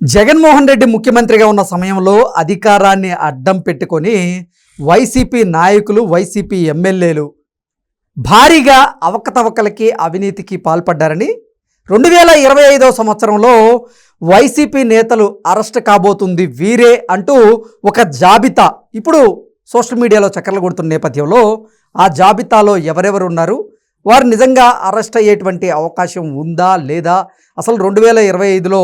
జగన్మోహన్ రెడ్డి ముఖ్యమంత్రిగా ఉన్న సమయంలో అధికారాన్ని అడ్డం పెట్టుకొని వైసీపీ నాయకులు వైసీపీ ఎమ్మెల్యేలు భారీగా అవకతవకలకి అవినీతికి పాల్పడ్డారని రెండు వేల ఇరవై ఐదవ సంవత్సరంలో వైసీపీ నేతలు అరెస్ట్ కాబోతుంది వీరే అంటూ ఒక జాబితా. ఇప్పుడు సోషల్ మీడియాలో చక్కర్లు కొడుతున్న నేపథ్యంలో ఆ జాబితాలో ఎవరెవరు ఉన్నారు? వారు నిజంగా అరెస్ట్ అయ్యేటువంటి అవకాశం ఉందా లేదా? అసలు రెండు వేల ఇరవై ఐదులో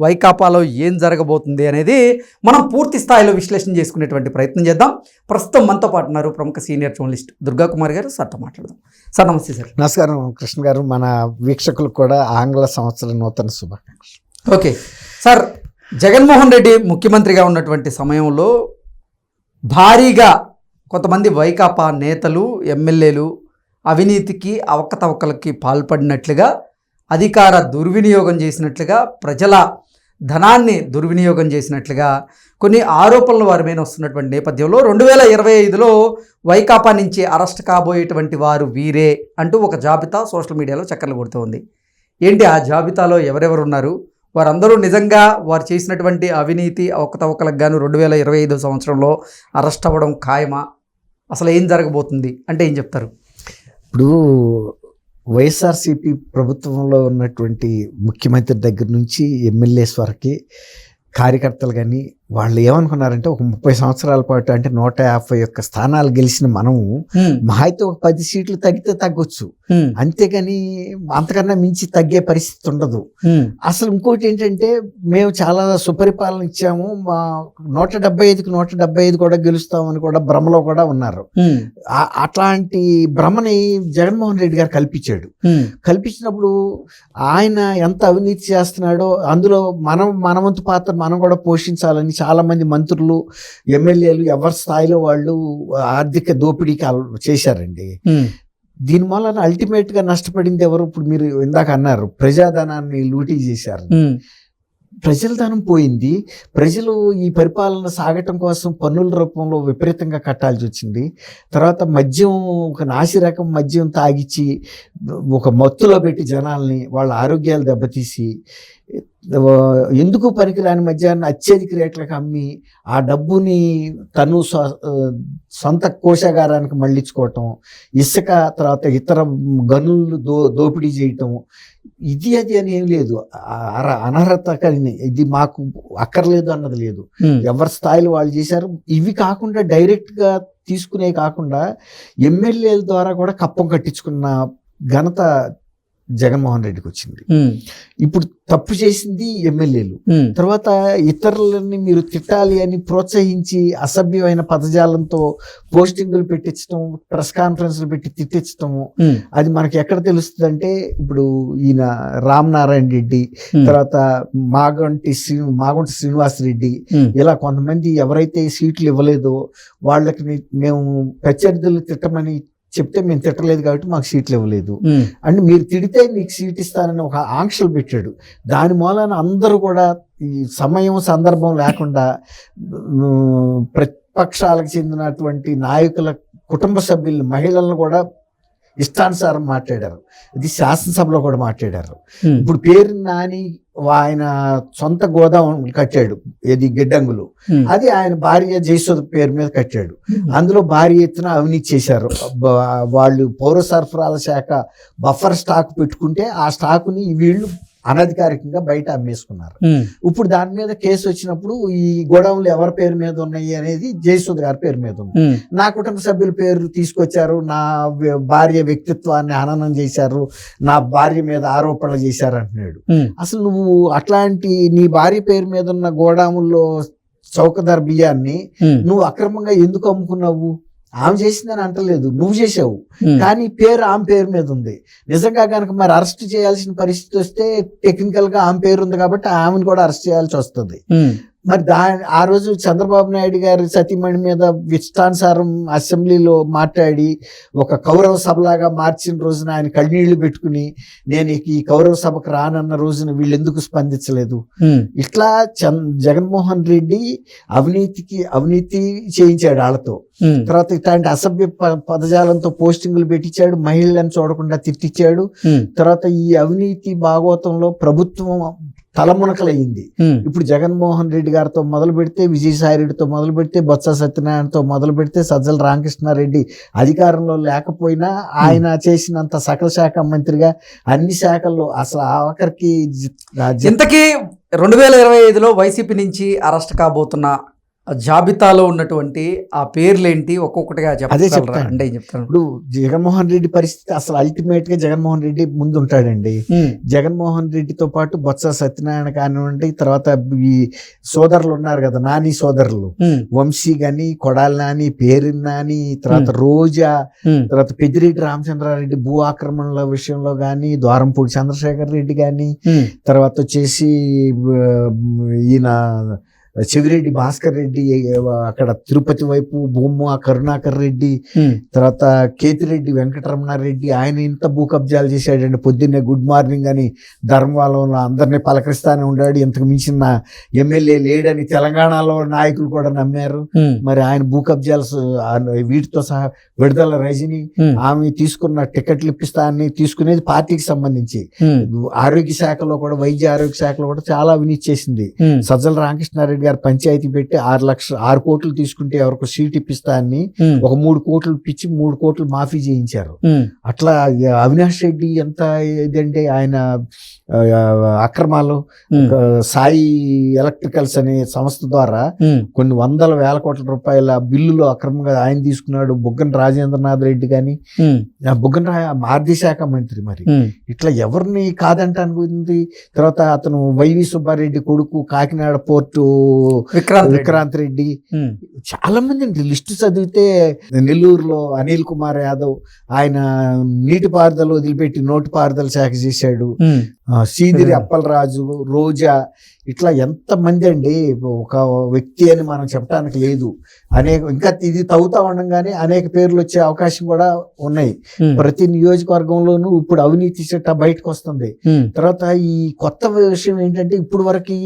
వైకాపాలో ఏం జరగబోతుంది అనేది మనం పూర్తి స్థాయిలో విశ్లేషణ చేసుకునేటువంటి ప్రయత్నం చేద్దాం. ప్రస్తుతం మనతో పాటు ఉన్నారు ప్రముఖ సీనియర్ జర్నలిస్ట్ దుర్గా కుమార్ గారు. సార్తో మాట్లాడదాం. సార్ నమస్తే సార్. నమస్కారం కృష్ణ గారు. మన వీక్షకులకు కూడా ఆంగ్ల సంవత్సర నూతన శుభాకాంక్షలు. ఓకే. సార్ జగన్మోహన్ రెడ్డి ముఖ్యమంత్రిగా ఉన్నటువంటి సమయంలో భారీగా కొంతమంది వైకాపా నేతలు ఎమ్మెల్యేలు అవినీతికి అవకతవకలకి పాల్పడినట్లుగా అధికార దుర్వినియోగం చేసినట్లుగా ప్రజల ధనాన్ని దుర్వినియోగం చేసినట్లుగా కొన్ని ఆరోపణలు వారి మీద వస్తున్నటువంటి నేపథ్యంలో రెండు వేల ఇరవై ఐదులో వైకాపా నుంచి అరెస్ట్ కాబోయేటువంటి వారు వీరే అంటూ ఒక జాబితా సోషల్ మీడియాలో చక్కర్లు కొడుతోంది ఏంటి ఆ జాబితాలో ఎవరెవరు ఉన్నారు వారందరూ నిజంగా వారు చేసినటువంటి అవినీతి అవకతవకలకు గాను రెండు వేల ఇరవై ఐదు సంవత్సరంలో అరెస్ట్ అవ్వడం ఖాయమా? అసలు ఏం జరగబోతుంది? అంటే ఏం చెప్తారు? ఇప్పుడు వైఎస్ఆర్సీపీ ప్రభుత్వంలో ఉన్నటువంటి ముఖ్యమంత్రి దగ్గర నుంచి ఎమ్మెల్యేస్ వరకు కార్యకర్తలు కానీ వాళ్ళు ఏమనుకున్నారంటే ఒక ముప్పై సంవత్సరాల పాటు అంటే నూట యాభై ఒక్క స్థానాలు గెలిచిన మనము మహా అయితే ఒక పది సీట్లు తగ్గితే తగ్గొచ్చు. అంతేగాని అంతకన్నా మించి తగ్గే పరిస్థితి ఉండదు. అసలు ఇంకోటి ఏంటంటే మేము చాలా సుపరిపాలన ఇచ్చాము. మా నూట డెబ్బై ఐదుకి నూట డెబ్బై ఐదు కూడా గెలుస్తామని కూడా భ్రమలో కూడా ఉన్నారు. అట్లాంటి భ్రమని జగన్మోహన్ రెడ్డి గారు కల్పించాడు. కల్పించినప్పుడు ఆయన ఎంత అవినీతి చేస్తున్నాడో అందులో మనం మన వంతు పాత్ర మనం కూడా పోషించాలని చాలా మంది మంత్రులు ఎమ్మెల్యేలు ఎవరి స్థాయిలో వాళ్ళు ఆర్థిక దోపిడీకి అల- చేశారండి. దీని వలన అల్టిమేట్గా నష్టపడింది ఎవరు? ఇప్పుడు మీరు ఇందాక అన్నారు ప్రజాధనాన్ని లూటీ చేశారు. ప్రజల ధనం పోయింది. ప్రజలు ఈ పరిపాలన సాగటం కోసం పన్నుల రూపంలో విపరీతంగా కట్టాల్సి వచ్చింది. తర్వాత మద్యం ఒక నాసిరకం మద్యం తాగిచ్చి ఒక మత్తులో పెట్టి జనాల్ని వాళ్ళ ఆరోగ్యాలు దెబ్బతీసి ఎందుకు పనికిరాని మద్యాన్ని అత్యధిక రేట్లకు అమ్మి ఆ డబ్బుని తను సొంత కోశాగారానికి మళ్ళించుకోవటం ఇసుక తర్వాత ఇతర గనులు దో దోపిడీ చేయటం ఇది అది అని ఏం లేదు. అనర్హత కలిగిన ఇది మాకు అక్కర్లేదు అన్నది లేదు. ఎవరి స్థాయిలో వాళ్ళు చేశారు ఇవి కాకుండా డైరెక్ట్గా తీసుకునే కాకుండా ఎమ్మెల్యేల ద్వారా కూడా కప్పం కట్టించుకున్న ఘనత జగన్మోహన్ రెడ్డికి వచ్చింది. ఇప్పుడు తప్పు చేసింది ఎమ్మెల్యేలు. తర్వాత ఇతరులని మీరు తిట్టాలి అని ప్రోత్సహించి అసభ్యమైన పదజాలంతో పోస్టింగులు పెట్టించడం ప్రెస్ కాన్ఫరెన్స్లు పెట్టి తిట్టించడము అది మనకి ఎక్కడ తెలుస్తుంది అంటే ఇప్పుడు ఈయన రామ్ నారాయణ రెడ్డి తర్వాత మాగంటి శ్రీ మాగంటి శ్రీనివాస్ రెడ్డి ఇలా కొంతమంది ఎవరైతే సీట్లు ఇవ్వలేదో వాళ్ళకి మేము ప్రత్యర్థులు తిట్టమని చెప్తే మేము తిట్టలేదు కాబట్టి మాకు సీట్లు ఇవ్వలేదు. అంటే మీరు తిడితే నీకు సీట్ ఇస్తానని ఒక ఆంక్షలు పెట్టాడు. దాని మూలాన అందరూ కూడా ఈ సమయం సందర్భం లేకుండా ప్రతిపక్షాలకు చెందినటువంటి నాయకుల కుటుంబ సభ్యులు మహిళలను కూడా ఇష్టానుసారం మాట్లాడారు. ఇది శాసనసభలో కూడా మాట్లాడారు. ఇప్పుడు పేరు నాని ఆయన సొంత గోదాం కట్టాడు ఇది గిడ్డంగులు. అది ఆయన భార్య జయసుధ పేరు మీద కట్టాడు. అందులో భారీ ఎత్తున అవినీతి చేశారు. వాళ్ళు పౌర సరఫరాల శాఖ బఫర్ స్టాక్ పెట్టుకుంటే ఆ స్టాకుని వీళ్ళు అనధికారికంగా బయట అమ్మేసుకున్నారు. ఇప్పుడు దాని మీద కేసు వచ్చినప్పుడు ఈ గోడౌన్లు ఎవరి పేరు మీద ఉన్నాయి అనేది జయసుధ గారి పేరు మీద ఉంది. నా కుటుంబ సభ్యుల పేరు తీసుకొచ్చారు నా భార్య వ్యక్తిత్వాన్ని హననం చేశారు నా భార్య మీద ఆరోపణలు చేశారు అంటున్నాడు. అసలు నువ్వు అట్లాంటి నీ భార్య పేరు మీద ఉన్న గోడాముల్లో చౌకధర బియ్యాన్ని నువ్వు అక్రమంగా ఎందుకు అమ్ముకున్నావు? ఆమె చేసిందని అంటలేదు. నువ్వు చేసావు. కానీ పేరు ఆమె పేరు మీద ఉంది. నిజంగా కనుక మరి అరెస్ట్ చేయాల్సిన పరిస్థితి వస్తే టెక్నికల్గా ఆమె పేరు ఉంది కాబట్టి ఆమెను కూడా అరెస్ట్ చేయాల్సి వస్తుంది. మరి దా ఆ రోజు చంద్రబాబు నాయుడు గారి సతీమణి మీద ఇష్టానుసారం అసెంబ్లీలో మాట్లాడి ఒక కౌరవ సభలాగా మార్చిన రోజున ఆయన కళ్ళనీళ్ళు పెట్టుకుని నేను ఈ కౌరవ సభకు రానన్న రోజున వీళ్ళు ఎందుకు స్పందించలేదు? ఇట్లా చంద్ జగన్మోహన్ రెడ్డి అవినీతికి అవినీతి చేయించాడు వాళ్ళతో తర్వాత ఇట్లాంటి అసభ్య పదజాలంతో పోస్టింగులు పెట్టించాడు మహిళలను చూడకుండా తిట్టించాడు. తర్వాత ఈ అవినీతి భాగవతంలో ప్రభుత్వం తలమునకలయ్యింది. ఇప్పుడు జగన్మోహన్ రెడ్డి గారితో మొదలు పెడితే విజయసాయి రెడ్డితో మొదలు పెడితే బొత్స సత్యనారాయణతో మొదలు పెడితే సజ్జల రామకృష్ణారెడ్డి అధికారంలో లేకపోయినా ఆయన చేసినంత సకల శాఖ మంత్రిగా అన్ని శాఖల్లో అసలు ఆఖరికి ఇంతకీ రెండు వేల ఇరవై ఐదులో వైసీపీ నుంచి అరెస్ట్ కాబోతున్న జాబితాలో ఉన్నటువంటి ఆ పేర్లేంటి? ఒక్కొక్కటిగా చెప్పగలరా? చెప్తాను. అంటే చెప్తాను ఇప్పుడు జగన్మోహన్ రెడ్డి పరిస్థితి అసలు అల్టిమేట్గా జగన్మోహన్ రెడ్డి ముందు ఉంటాడండి జగన్మోహన్ రెడ్డితో పాటు బొత్స సత్యనారాయణ కానివ్వండి తర్వాత ఈ సోదరులు ఉన్నారు కదా నాని సోదరులు. వంశీ గాని కొడాలి నాని పేరు నాని తర్వాత రోజా తర్వాత పెద్దిరెడ్డి రామచంద్రారెడ్డి భూ ఆక్రమణల విషయంలో కానీ ద్వారంపూడి చంద్రశేఖర్ రెడ్డి ఉమ్, తర్వాత వచ్చేసి ఈయన చెవిరెడ్డి భాస్కర్ రెడ్డి అక్కడ తిరుపతి వైపు భూము కరుణాకర్ రెడ్డి తర్వాత కేతిరెడ్డి వెంకటరమణారెడ్డి ఆయన ఇంత భూ కబ్జాలు చేశాడండి. పొద్దున్నే గుడ్ మార్నింగ్ అని ధర్మవరంలో అందరినీ పలకరిస్తానే ఉన్నాడు. ఇంతకు మించిన ఎమ్మెల్యే లేడని తెలంగాణలో నాయకులు కూడా నమ్మారు. మరి ఆయన భూ కబ్జాలు వీటితో సహా విడుదల రజని ఆమె తీసుకున్న టికెట్లు ఇప్పిస్తా అని తీసుకునేది పార్టీకి సంబంధించి. ఆరోగ్య శాఖలో కూడా వైద్య ఆరోగ్య శాఖలో కూడా చాలా అవినీతి చేసింది. సజ్జల రామకృష్ణారెడ్డి గారు పంచాయతీ పెట్టి ఆరు లక్షలు ఆరు కోట్లు తీసుకుంటే ఎవరికి సీట్ ఇప్పిస్తా అని ఒక మూడు కోట్లు ఇప్పించి మూడు కోట్లు మాఫీ చేయించారు. అట్లా అవినాష్ రెడ్డి ఎంత ఇదంటే ఆయన అక్రమాలు సాయి ఎలక్ట్రికల్స్ అనే సంస్థ ద్వారా కొన్ని వందల వేల కోట్ల రూపాయల బిల్లులు అక్రమంగా ఆయన తీసుకున్నాడు బుగ్గన రాజేంద్రనాథ్ రెడ్డి కానీ బుగ్గన ఆర్థిక శాఖ మంత్రి మరి. ఇట్లా ఎవరిని కాదంటానికి తర్వాత అతను వైవి సుబ్బారెడ్డి కొడుకు కాకినాడ పోర్టు విక్రాంత్. విక్రాంత్ రెడ్డి చాలా మంది లిస్టు చదివితే నెల్లూరులో అనిల్ కుమార్ యాదవ్ ఆయన నీటిపారుదల వదిలిపెట్టి నోటిపారుదల శాఖ చేశాడు సీదిరి. అప్పలరాజు రోజా ఇట్లా ఎంత మంది అండి? ఒక వ్యక్తి అని మనం చెప్పడానికి లేదు. అనేక ఇంకా ఇది తవ్వుతా ఉండగానే అనేక పేర్లు వచ్చే అవకాశం కూడా ఉన్నాయి. ప్రతి నియోజకవర్గంలోనూ ఇప్పుడు అవినీతి చిట్ట బయటకు వస్తుంది తర్వాత ఈ కొత్త విషయం ఏంటంటే ఇప్పుడు వరకు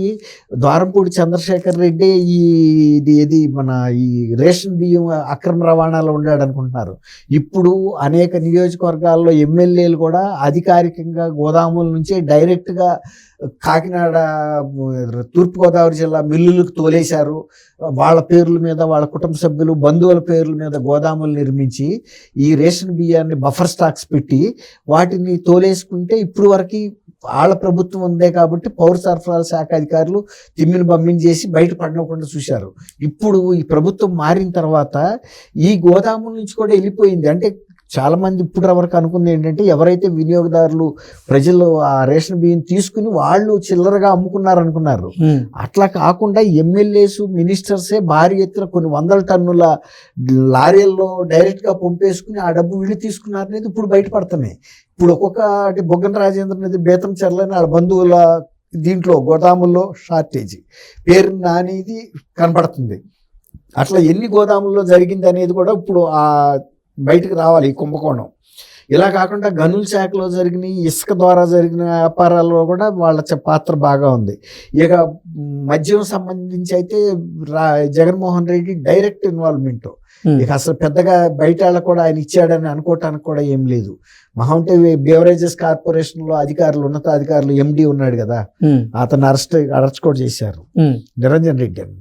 ద్వారంపూడి చంద్రశేఖర్ రెడ్డి ఈ ఇది ఇది మన ఈ రేషన్ బియ్యం అక్రమ రవాణాలో ఉన్నాడు అనుకుంటున్నారు. ఇప్పుడు అనేక నియోజకవర్గాల్లో ఎమ్మెల్యేలు కూడా అధికారికంగా గోదాముల నుంచే డైరెక్ట్గా కాకినాడ తూర్పుగోదావరి జిల్లా మిల్లులకు తోలేశారు. వాళ్ళ పేర్ల మీద వాళ్ళ కుటుంబ సభ్యులు బంధువుల పేర్ల మీద గోదాములు నిర్మించి ఈ రేషన్ బియ్యాన్ని బఫర్ స్టాక్స్ పెట్టి వాటిని తోలేసుకుంటే ఇప్పుడు వరకు వాళ్ళ ప్రభుత్వం ఉందే కాబట్టి పౌర సరఫరాల శాఖ అధికారులు తిమ్మిని బమ్మిని చేసి బయట పడకుండా చూశారు. ఇప్పుడు ఈ ప్రభుత్వం మారిన తర్వాత ఈ గోదాముల నుంచి కూడా వెళ్ళిపోయింది. అంటే చాలా మంది ఇప్పటి వరకు అనుకుంది ఏంటంటే ఎవరైతే వినియోగదారులు ప్రజలు ఆ రేషన్ బియ్యం తీసుకుని వాళ్ళు చిల్లరగా అమ్ముకున్నారు అనుకున్నారు అట్లా కాకుండా ఎమ్మెల్యేస్ మినిస్టర్సే భారీ ఎత్తున కొన్ని వందల టన్నుల లారీల్లో డైరెక్ట్గా పంపేసుకుని ఆ డబ్బు వీళ్ళు తీసుకున్నారు అనేది ఇప్పుడు బయటపడుతున్నాయి. ఇప్పుడు ఒక్కొక్కటి బొగ్గన రాజేంద్ర అనేది బేతం చెర్లని వాళ్ళ బంధువుల దీంట్లో గోదాముల్లో షార్టేజ్. పేరు నానిది కనపడుతుంది అట్లా ఎన్ని గోదాముల్లో జరిగింది అనేది కూడా ఇప్పుడు ఆ బయటకు రావాలి ఈ కుంభకోణం. ఇలా కాకుండా గనుల శాఖలో జరిగిన ఇసుక ద్వారా జరిగిన వ్యాపారాల్లో కూడా వాళ్ళ పాత్ర బాగా ఉంది. ఇక మద్యం సంబంధించి అయితే రా జగన్మోహన్ రెడ్డి డైరెక్ట్ ఇన్వాల్వ్మెంట్. ఇక అసలు పెద్దగా బయట వాళ్ళకు కూడా ఆయన ఇచ్చాడని అనుకోవటానికి కూడా ఏం లేదు. మహా ఉంటే బేవరేజెస్ కార్పొరేషన్లో అధికారులు ఉన్నతాధికారులు ఎండి ఉన్నాడు కదా అతను అరెస్ట్ అరెస్ట్ కూడా చేశారు. నిరంజన్ రెడ్డి అని.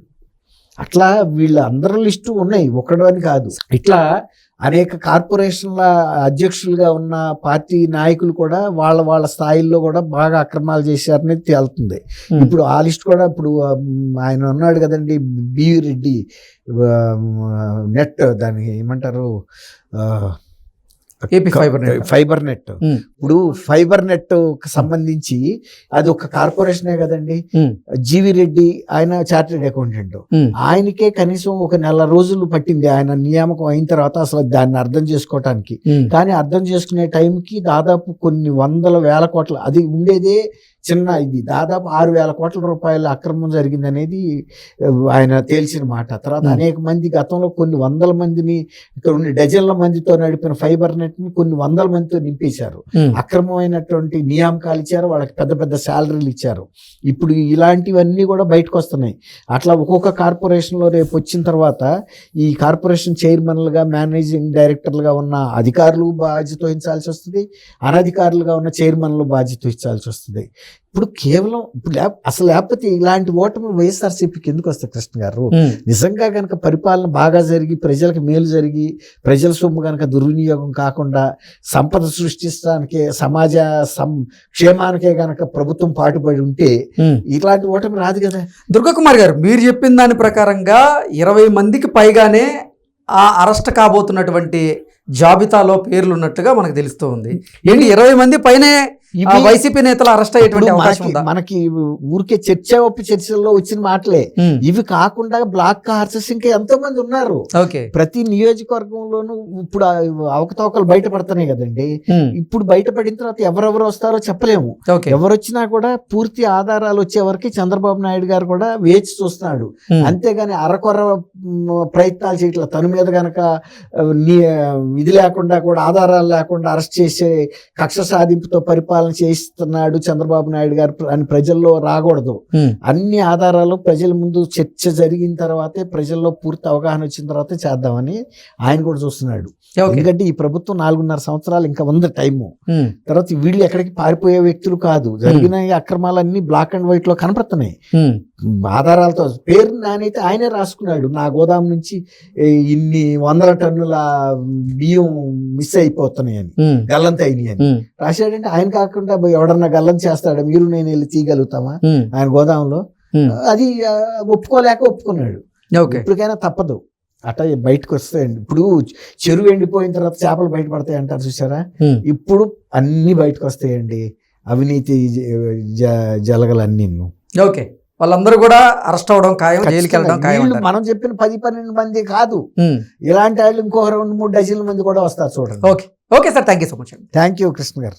అట్లా వీళ్ళ అందరి లిస్టు ఉన్నాయి ఒకడు అని కాదు. ఇట్లా అనేక కార్పొరేషన్ల అధ్యక్షులుగా ఉన్న పార్టీ నాయకులు కూడా వాళ్ళ వాళ్ళ స్థాయిల్లో కూడా బాగా అక్రమాలు చేశారనేది తేలుతుంది. ఇప్పుడు ఆ లిస్ట్ కూడా ఇప్పుడు ఆయన ఉన్నాడు కదండి బివి రెడ్డి నెట్ దాన్ని ఏమంటారు ఆ, AP fibre net. Fibre net. ఉమ్, ఇప్పుడు ఫైబర్ నెట్ సంబంధించి అది ఒక కార్పొరేషనే కదండి. జీవి రెడ్డి ఆయన చార్టెడ్ అకౌంటెంట్. ఆయనకే కనీసం ఒక నెల రోజులు పట్టింది ఆయన నియామకం అయిన తర్వాత అసలు దాన్ని అర్థం చేసుకోవటానికి. కానీ అర్థం చేసుకునే టైంకి దాదాపు కొన్ని వందల వేల కోట్ల అది ఉండేదే చిన్న ఇది దాదాపు ఆరు వేల కోట్ల రూపాయల అక్రమం జరిగింది అనేది ఆయన తేల్చిన మాట. తర్వాత. అనేక మంది గతంలో కొన్ని వందల మందిని ఇక్కడ ఉండి డజన్ల మందితో నడిపిన ఫైబర్ నెట్ని కొన్ని వందల మందితో నింపేశారు. అక్రమమైనటువంటి నియామకాలు ఇచ్చారు వాళ్ళకి పెద్ద పెద్ద శాలరీలు ఇచ్చారు. ఇప్పుడు ఇలాంటివన్నీ కూడా బయటకు వస్తున్నాయి అట్లా ఒక్కొక్క కార్పొరేషన్లో రేపు వచ్చిన తర్వాత ఈ కార్పొరేషన్ చైర్మన్లుగా మేనేజింగ్ డైరెక్టర్లుగా ఉన్న అధికారులు బాధ్యత వహించాల్సి వస్తుంది. అనధికారులుగా ఉన్న చైర్మన్లు బాధ్యత వహించాల్సి వస్తుంది. ఇప్పుడు కేవలం ఇప్పుడు అసలు లేకపోతే ఇలాంటి ఓటమి వైఎస్ఆర్సీపీకి ఎందుకు వస్తాయి కృష్ణ గారు? నిజంగా కనుక పరిపాలన బాగా జరిగి ప్రజలకు మేలు జరిగి ప్రజల సొమ్ము కనుక దుర్వినియోగం కాకుండా సంపద సృష్టించడానికి సమాజ సం క్షేమానికే కనుక ప్రభుత్వం పాటుపడి ఉంటే. ఇలాంటి ఓటమి రాదు కదా. దుర్గాకుమార్ గారు మీరు చెప్పిన దాని ప్రకారంగా ఇరవై మందికి పైగానే ఆ అరెస్ట్ కాబోతున్నటువంటి జాబితాలో పేర్లు ఉన్నట్టుగా మనకు తెలుస్తూ ఉంది ఏంటి ఇరవై మంది పైనే వైసీపీ నేతలు అరెస్ట్ అయ్యేటువంటి అవకాశం మనకి ఉందా? మనకి ఊరికే చర్చ ఒప్పు చర్చల్లో వచ్చిన మాటలే. ఇవి కాకుండా బ్లాక్ కార్సెస్ ఇంకా ఎంతో మంది ఉన్నారు ప్రతి నియోజకవర్గంలోనూ ఇప్పుడు అవకతవకలు బయటపడుతున్నాయి కదండి. ఇప్పుడు బయటపడిన తర్వాత ఎవరెవరు వస్తారో చెప్పలేము. ఓకే. ఎవరు వచ్చినా కూడా పూర్తి ఆధారాలు వచ్చే వరకు చంద్రబాబు నాయుడు గారు కూడా వేచి చూస్తున్నాడు. అంతేగాని అరకొర ప్రయత్నాలు చేయట్లేదు తన మీద గనక ఇది లేకుండా కూడా ఆధారాలు లేకుండా అరెస్ట్ చేసే కక్ష సాధింపుతో పరిపాలన చేయిస్తున్నాడు చంద్రబాబు నాయుడు గారు అని ప్రజల్లో రాకూడదు. అన్ని ఆధారాలు ప్రజల ముందు చర్చ జరిగిన తర్వాతే ప్రజల్లో పూర్తి అవగాహన వచ్చిన తర్వాత చేద్దామని ఆయన కూడా చూస్తున్నాడు. ఎందుకంటే ఈ ప్రభుత్వం నాలుగున్నర సంవత్సరాలు ఇంకా ఉంది టైము. తర్వాత వీళ్ళు ఎక్కడికి పారిపోయే వ్యక్తులు కాదు. జరిగిన అక్రమాలన్నీ బ్లాక్ అండ్ వైట్లో కనపడుతున్నాయి ఆధారాలతో పేరు నానైతే ఆయనే రాసుకున్నాడు. నా గోదాం నుంచి ఇన్ని వందల టన్నుల బియ్యం మిస్ అయిపోతున్నాయి అని ఉమ్, గల్లంత అయినాయి అని. ఉమ్, రాశాడంటే ఆయన కాకుండా ఎవడన్నా గల్లం చేస్తాడా? మీరు నేను వెళ్ళి తీయగలుగుతామా? ఆయన గోదాంలో. అది ఒప్పుకోలేక ఒప్పుకున్నాడు. ఇప్పటికైనా తప్పదు. అట బయటకు వస్తాయండి. ఇప్పుడు చెరువు ఎండిపోయిన తర్వాత చేపలు బయటపడతాయి అంటారు చూసారా ఇప్పుడు అన్ని బయటకు వస్తాయండి. అవినీతి జలగలన్నీ ఓకే. వాళ్ళందరూ కూడా అరెస్ట్ అవడం ఖాయం జైలుకి వెళ్ళడం ఖాయం. మనం చెప్పిన పది పన్నెండు మంది కాదు. ఇలాంటి వాళ్ళు ఇంకో రెండు మూడు డజన్ల మంది కూడా వస్తారు చూడండి. Okay. Okay sir. Thank you so much thank you Krishna garu.